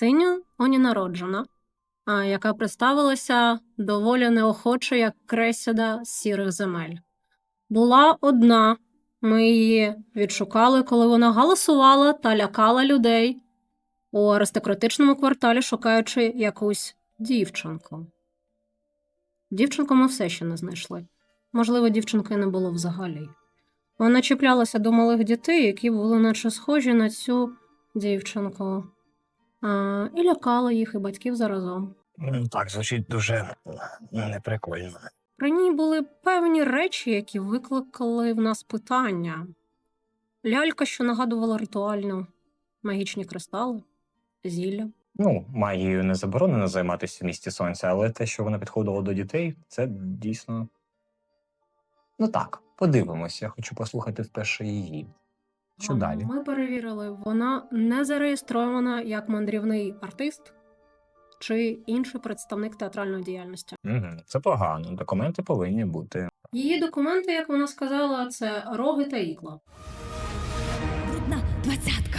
Синю оні народжена, а, яка представилася доволі неохоче, як кресіда сірих земель. Була одна. Ми її відшукали, коли вона галасувала та лякала людей у аристократичному кварталі, шукаючи якусь дівчинку. Дівчинку ми все ще не знайшли. Можливо, дівчинки не було взагалі. Вона чіплялася до малих дітей, які були наче схожі на цю дівчинку, і лякала їх і батьків заразом. Так, звучить дуже неприкольно. При ній були певні речі, які викликали в нас питання. Лялька, що нагадувала ритуальну, магічні кристали, зілля. Ну, магією не заборонено займатися в місті сонця, але те, що вона підходила до дітей, це дійсно. Ну так, подивимось. Я хочу послухати вперше її. Що далі? Ми перевірили, вона не зареєстрована як мандрівний артист чи інший представник театральної діяльності. Угу, це погано. Документи повинні бути. Її документи, як вона сказала, це роги та ікла. Брудна двадцятка.